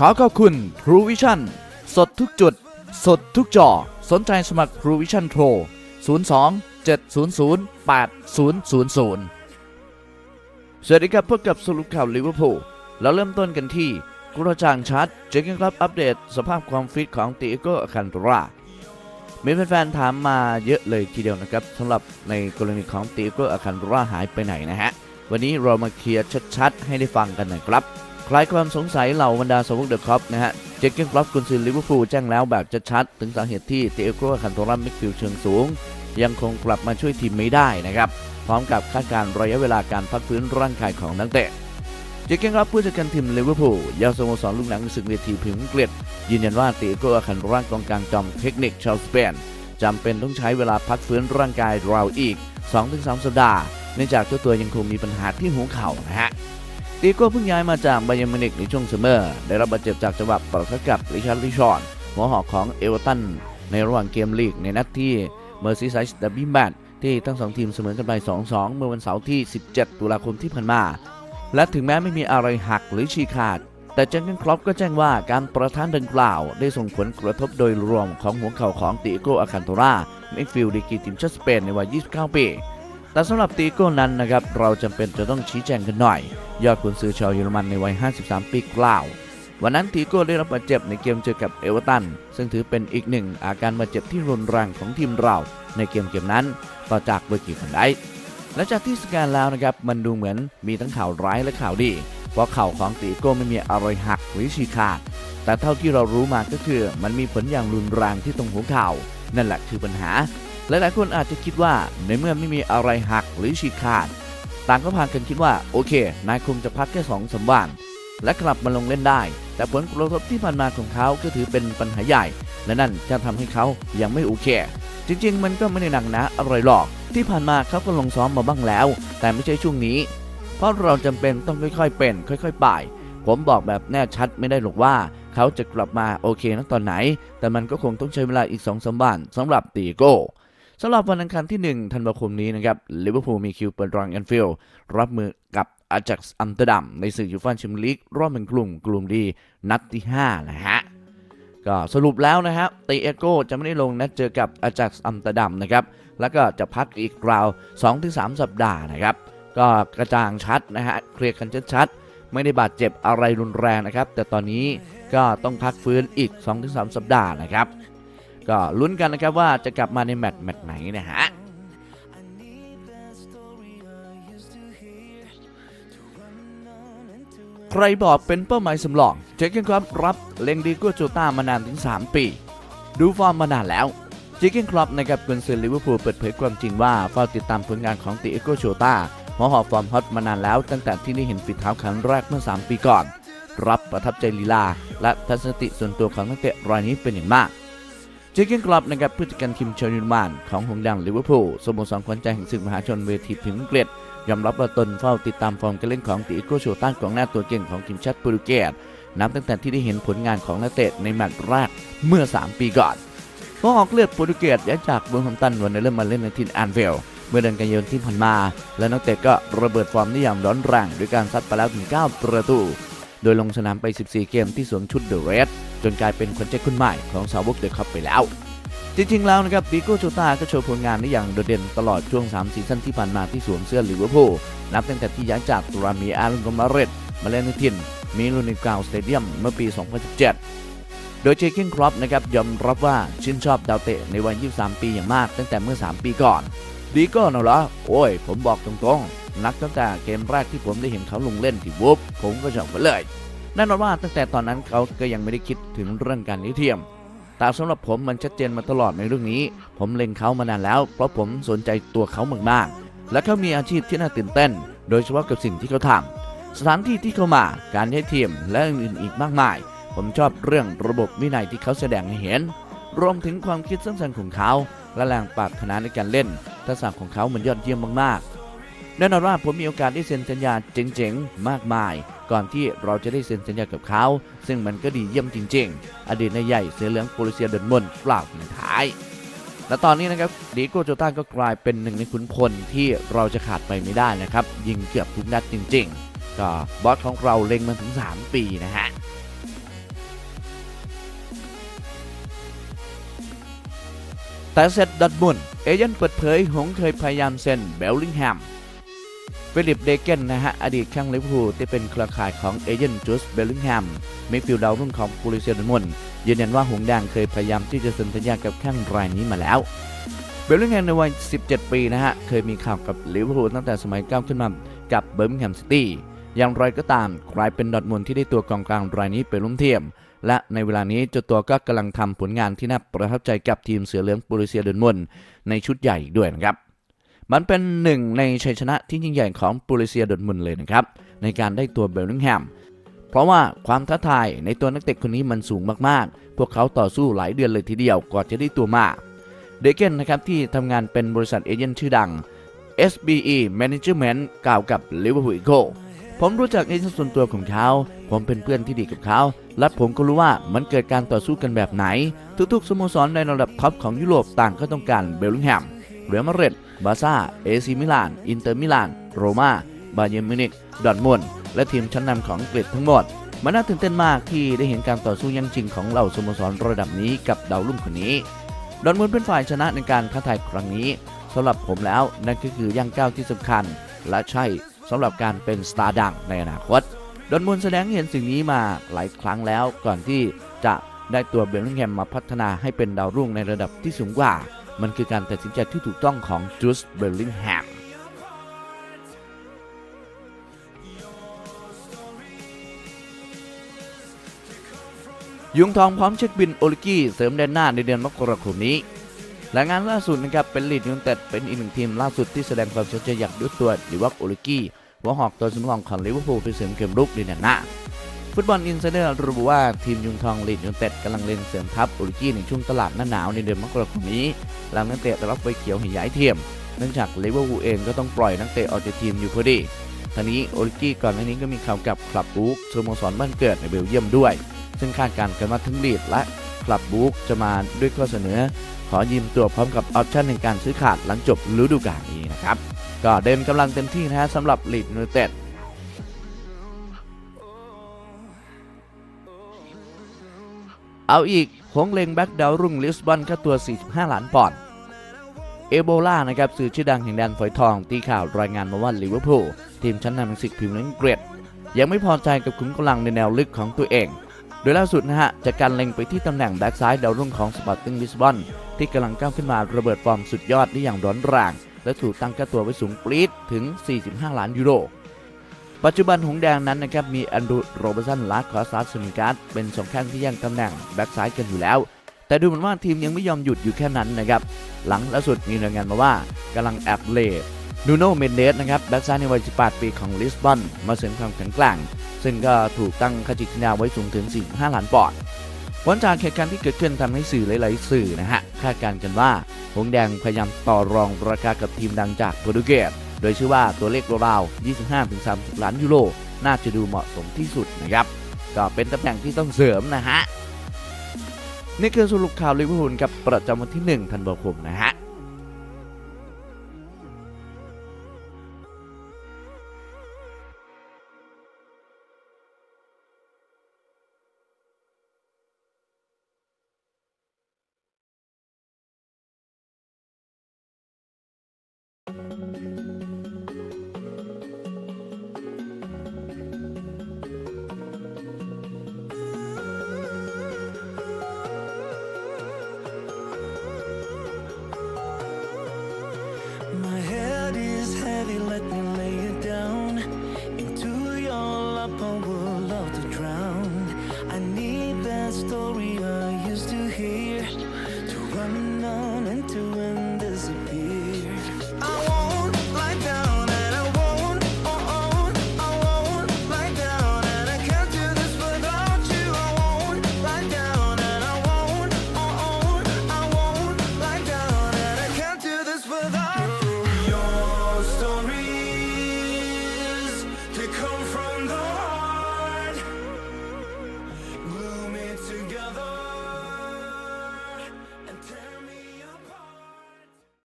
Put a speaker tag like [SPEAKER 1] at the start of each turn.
[SPEAKER 1] ขอขอบคุณ True Vision สดทุกจุด สดทุกจอ สนใจสมัคร True Vision โทร02 700 8000 สวัสดีครับพบกับสรุปข่าวลิเวอร์พูลเราเริ่มต้นกันที่กระจ่างชัดเจอกันครับอัปเดตสภาพความฟิตของติโกอคันตรามีแฟนๆถามมาเยอะเลยทีเดียวนะครับสำหรับในกรณีของติโกอคันตราหายไปไหนนะฮะ วันนี้เรามาเคลียร์ชัดๆ ให้ได้ฟังกันหน่อยครับ คลายความสงสัยเหล่าบรรดาสาวกเดอะคอปนะฮะ เจคเกนครอปกุนซือลิเวอร์พูลแจ้งแล้วแบบชัดๆถึงสาเหตุที่เตโกอาคันโตรามิกฟิลด์เชิงสูง ยังคงกลับมาช่วยทีมไม่ได้นะครับ พร้อมกับคาดการณ์ระยะเวลาการพักฟื้นร่างกายของนักเตะเจคเกนครับผู้จัดการทีมลิเวอร์พูลยาวสโมสรลูกหนังศึกเวทีพรีเมียร์อังกฤษยืนยันว่าติโกอาคันโตรากองกลางจอมเทคนิคชาวสเปนจำเป็นต้องใช้เวลาพักฟื้นร่างกายเราอีก 2-3 สัปดาห์เนื่องจากเจ้าตัวยังคงมีปัญหาที่หัวเข่านะฮะ ตีโก้เพิ่งย้ายมาจากไบเยนมินิกในช่วงซัมเมอร์ ได้รับบาดเจ็บจากจังหวะประทะกับริชาร์ดลิชอนหัวหอกของเอเวอร์ตัน ในระหว่างเกมลีกในนัดที่เมอร์ซีไซส์ดับบี้แมตที่ทั้งสองทีมเสมอกันไป 2-2 เมื่อวันเสาร์ที่ 17 ตุลาคมที่ผ่านมา และถึงแม้ไม่มีอะไรหักหรือฉีกขาด แต่เจนเกนครอปก็แจ้งว่าการประทานดังกล่าวได้ส่งผลกระทบโดยรวมของหัวเข่าของติโกอาคันโตราเมิดฟิลด์ดีกีทีมชาติสเปนในวัย 29 ปี แต่สำหรับตีโก้นั้นนะครับเราจำเป็นจะต้องชี้แจงกันหน่อย ยอดขุนซื้อชาวเยอรมันในวัย 53 ปีกล่าว วันนั้นตีโก้ได้รับบาดเจ็บในเกมเจอกับเอเวอร์ตัน ซึ่งถือเป็นอีกหนึ่งอาการบาดเจ็บที่รุนแรงของทีมเราในเกมเกมนั้น ต่อจากเบอร์กิฟันไดและจากที่สแกนแล้วนะครับมันดูเหมือนมีทั้งข่าวร้ายและข่าวดี เพราะข่าวของตีโก้ไม่มีอะไรหักหรือฉีกขาด แต่เท่าที่เรารู้มาก็คือ มันมีผลอย่างรุนแรงที่ตรงหัวเข่านั่นแหละคือปัญหา หลายๆคนอาจจะคิดว่าในเมื่อไม่มีอะไรหักหรือฉีกขาด ต่างก็พากันคิดว่าโอเค นายคงจะพักแค่สองสามวันและกลับมาลงเล่นได้ แต่ผลกระทบที่ผ่านมาของเขาก็ถือเป็นปัญหาใหญ่ และนั่นจะทำให้เขายังไม่โอเค จริง ๆ มันก็ไม่ได้หนักนะอะไรหรอก ที่ผ่านมาเขาก็ลงซ้อมมาบ้างแล้ว แต่ไม่ใช่ช่วงนี้ เพราะเราจำเป็นต้องค่อยๆ เป็น ค่อยๆไปผมบอกแบบแน่ชัดไม่ได้หรอกว่า เขาจะกลับมาโอเคนักตอนไหน แต่มันก็คงต้องใช้เวลาอีก2องสวันสำหรับตีโก้ สำหรับวันอังคารที่ 1 ธันวาคมนี้นะครับลิเวอร์พูลมีคิวเปิดรังแอนฟิลด์รับมือกับอาจักซ์อัมสเตอร์ดัมในศึกยูฟ่าแชมเปี้ยนลีกรอบเป็นกลุ่มกลุ่มดีนัดที่5นะฮะก็สรุปแล้วนะฮะตีเอโก้จะไม่ได้ลงนัดเจอกับอาจักซ์อัมสเตอร์ดัมนะครับแล้วก็จะพักอีกราว 2-3 สัปดาห์นะครับ ก็กระจ่างชัดนะฮะเคลียร์กันชัดๆไม่ได้บาดเจ็บอะไรรุนแรงนะครับ แต่ตอนนี้ก็ต้องพักฟื้นอีก 2-3 สัปดาห์นะครับ ก็ลุ้นกันนะครับว่าจะกลับมาในแมตช์แมตช์ไหนนะฮะใครบอกเป็นเป้าหมายสำรองเจคเกนครับรับเล็งดีกัวโจต้ามานานถึง 3 ปี ดูฟอร์มมานานแล้วเจคเกนครอปนะครับกุนซือลิเวอร์พูลเปิดเผยความจริงว่าเฝ้าติดตามผลงานของติเอโกโชตาหัวหอบฟอร์มฮอตมานานแล้ว ตั้งแต่ที่ได้เห็นฝีเท้าครั้งแรกเมื่อ 3 ปีก่อน รับประทับใจลีลา และทัศนคติส่วนตัวของนักเตะรายนี้เป็นอย่างมาก เจคเกนครอปนะครับผู้จัดการทีมชาวเยอรมันของหงดังลิเวอร์พูลสโมสรขวัญใจแห่งศึกมหาชนเวทีพิมพ์อังกฤษยอมรับว่าตนเฝ้าติดตามฟอร์มการเล่นของติโกโชต้ากองหน้าตัวเก่งของทีมชาติโปรตุเกสนับตั้งแต่ที่ได้เห็นผลงานของนักเตะในแมตช์แรกเมื่อ 3 ปีก่อนพอออกเลือดโปรตุเกสย้ายจากเบอร์แฮมตันวันนี้เริ่มมาเล่นในทีมแอนฟิลเมื่อเดือนกันยายนที่ผ่านมา และนักเตะก็ระเบิดฟอร์มได้อย่างร้อนแรงด้วยการซัดไปแล้วถึง 9 ประตู โดยลงสนามไป 14 เกมที่สวมชุดเดอะเรด จนกลายเป็นคนใจคนใหม่ของสาวกเดอะคัพไปแล้ว จริงๆแล้วนะครับดิโก้โจตาก็โชว์ผลงานได้อย่างโดดเด่นตลอดช่วง 3 ซีซั่นที่ผ่านมาที่สวมเสื้อลิเวอร์พูลนับตั้งแต่ที่ย้ายจากตุรามีอาร์ลกมาเรตมาเล่นในทีมมิลูนิกาวสเตเดียมเมื่อปี 2017โดยเจคินครอปนะครับยอมรับว่าชื่นชอบดาวเตะในวัย 23 ปีอย่างมากตั้งแต่เมื่อ 3 ปีก่อน ดีโก้น่ะเหรอ โอ้ย ผมบอกตรงๆ นักตั้งแต่เกมแรกที่ผมได้เห็นเขาลงเล่นที่วูฟผมก็ชอบไปเลย แน่นอนว่าตั้งแต่ตอนนั้นเขาก็ยังไม่ได้คิดถึงเรื่องการนี้เทียม แต่สำหรับผมมันชัดเจนมาตลอดในเรื่องนี้ ผมเล็งเขามานานแล้ว เพราะผมสนใจตัวเขามากๆ และเขามีอาชีพที่น่าตื่นเต้น โดยเฉพาะกับสิ่งที่เขาทำสถานที่ที่เขามา การให้ทียมและอื่นๆอีกมากมาย ผมชอบเรื่องระบบวินัยที่เขาแสดงให้เห็น รวมถึงความคิดสร้างสรรค์ของเขาและแรงปรารถนาในการเล่น ทักษะของเขามันยอดเยี่ยมมากๆ แน่นอนว่าผมมีโอกาสได้เซ็นสัญญาเจ๋งๆ มากมาย ก่อนที่เราจะได้เซ็นสัญญากับเขา ซึ่งมันก็ดีเยี่ยมจริง ๆ อดีตนายใหญ่เสือเหลืองโปลิเซียเดินมนกล่าวในท้าย และตอนนี้นะครับดีโกโจต้าก็กลายเป็นหนึ่งในขุนพลที่เราจะขาดไปไม่ได้นะครับ ยิงเกือบทุกนัดจริง ๆ ก็บอสของเราเล็งมาถึง 3 ปีนะฮะแต่เซตดัตมุนเอเจนต์เปิดเผยหงเคยพยายามเซ็นเบลลิงแฮม ฟิลิปเดเกนนะฮะ อดีตแข้งลิเวอร์พูลที่เป็นเครือข่ายของเอเจนต์จูสเบลลิงแฮมมิดฟิลด์ดาวรุ่งของปูริเซียดอร์มุนยืนยันว่าหงแดงเคยพยายามที่จะเซ็นสัญญากับแข้งรายนี้มาแล้วเบลลิงแฮมในวัย 17 ปีนะฮะ เคยมีข่าวกับลิเวอร์พูลตั้งแต่สมัยก้าวขึ้นมากับเบอร์มิงแฮมซิตี้อย่างไรก็ตามกลายเป็นดอทมุนที่ได้ตัวกองกลางรายนี้ไปร่มเทียม และในเวลานี้เจ้าตัวก็กำลังทำผลงานที่น่าประทับใจกับทีมเสือเหลืองปูริเซียดอร์มุนในชุดใหญ่ด้วยนะครับ มันเป็นหนึ่งในชัยชนะที่ยิ่งใหญ่ของปูริเซียดอร์ทมุนเลยนะครับ ในการได้ตัวเบลลิงแฮม เพราะว่าความท้าทายในตัวนักเตะคนนี้มันสูงมากๆ พวกเขาต่อสู้หลายเดือนเลยทีเดียวกว่าจะได้ตัวมาเดเกนนะครับที่ทำงานเป็นบริษัทเอเจนต์ชื่อดัง SBE Management กล่าวกับ Liverpool Echo ผมรู้จักเอเจนต์ส่วนตัวของเขา ผมเป็นเพื่อนที่ดีกับเขา และผมก็รู้ว่ามันเกิดการต่อสู้กันแบบไหน ทุกๆ สโมสรในระดับท็อปของยุโรปต่างก็ต้องการเบลลิงแฮม เรอัลมาดริดบาซ่าเอซีมิลาน อินเตอร์มิลาน โรมาบาเยิร์นมิวนิกดอร์ทมุนและทีมชั้นนำของอังกฤษทั้งหมด มันน่าตื่นเต้นมากที่ได้เห็นการต่อสู้ยั่งจริงของเหล่าสโมสรระดับนี้กับดาวรุ่งคนนี้ ดอร์ทมุนเป็นฝ่ายชนะในการท้าทายครั้งนี้สำหรับผมแล้วนั่นก็คือย่างก้าวที่สำคัญ และใช่สำหรับการเป็นสตาร์ดังในอนาคตดอร์ทมุนแสดงเห็นสิ่งนี้มาหลายครั้งแล้วก่อนที่จะได้ตัวเบลลิงแฮมมาพัฒนาให้เป็นดาวรุ่งในระดับที่สูงกว่า มันคือการตัดสินใจที่ถูกต้องของจูสเบลลิงแฮมยุงทองพร้อมเช็คบินโอลิกี้เสริมแดนหน้าในเดือนมกราคมนี้และงานล่าสุดนะครับเป็นลีดยูนเต็ดเป็นอีกหนึ่งทีมล่าสุดที่แสดงความสนใจอยากยุดตัวดิวักโอลิกี้หัวหอกตัวสำรองของลิเวอร์พูลไปเสริมเกมรุกในเดือนหน้า ฟุตบอลอินไซเดอร์ระบุว่าทีมยุงทองลีดยูนเต็ดกำลังเล็งเสริมทัพโอลิกี้ในช่วงตลาดหน้าหนาวในเดือนมกราคมนี้หลังนักเตะได้รับใบเขียวให้ย้ายเทียมเนื่องจากลิเวอร์พูลเองก็ต้องปล่อยนักเตะออกจากทีมอยู่พอดีทางนี้โอลิกี้ก่อนหน้านี้ก็มีข่าวกับคลับบุ๊กสโมสรบ้านเกิดในเบลเยียมด้วย ซึ่งคาดการณ์กันว่าทั้งลีดและคลับบุ๊กจะมาด้วยข้อเสนอ ขอยืมตัวพร้อมกับออปชั่นในการซื้อขาดหลังจบฤดูกาลนี้นะครับก็เดินกำลังเต็มที่นะฮะสำหรับลีดยูนเต็ด เอาอีกหงเลงแบ็กดาวรุ่งลิสบอนค่าตัว 45 ล้านปอนด์เอโบลานะครับสื่อชื่อดังแห่งแดนฝอยทอง ตีข่าวรายงานมาว่าลิเวอร์พูลทีมชั้นนำอังกฤษพรีเมียร์ลีกอังกฤษยังไม่พอใจกับขุมกำลังในแนวลึกของตัวเอง โดยล่าสุดนะฮะจากการเล็งไปที่ตำแหน่งแบ็กซ้ายดาวรุ่งของสปอร์ติ้งลิสบอนที่กำลังก้าวขึ้นมาระเบิดฟอร์มสุดยอดได้อย่างร้อนแรงและถูกตั้งค่าตัวไว้สูงปรี๊ดถึง 45 ล้านยูโร ปัจจุบันหงแดงนั้นนะครับมีอันดูโรเบร์ตสันละคอสตัสสมิการ์ดเป็นสองแข้งที่ย่งตำแหน่งแบ็กซ้ายกันอยู่แล้ว แต่ดูเหมือนว่าทีมยังไม่ยอมหยุดอยู่แค่นั้นนะครับหลังล่าสุดมีรายงานมาว่ากำลังแอบเลดนูโนเมนเดสนะครับแบ็กซ้ายในวัย 18 ปีของลิสบอนมาเสริมความแข็งแกร่งซึ่งก็ถูกตั้งค่าจิตวิญาไว้สูงถึง 45 ล้านปอนด์ผลจากเหตุการณ์ที่เกิดขึ้นทำให้สื่อหลาย ๆ สื่อนะฮะคาดการณ์กันว่าหงแดงพยายามต่อรองราคากับทีมดังจากโปรตุเกส โดยชื่อว่าตัวเลขราวๆ25-30 ล้านยูโร น่าจะดูเหมาะสมที่สุดนะครับ ก็เป็นตำแหน่งที่ต้องเสริมนะฮะ นี่คือสรุปข่าวลิเวอร์พูลกับประจำวันที่ 1 ธันวาคมนะฮะ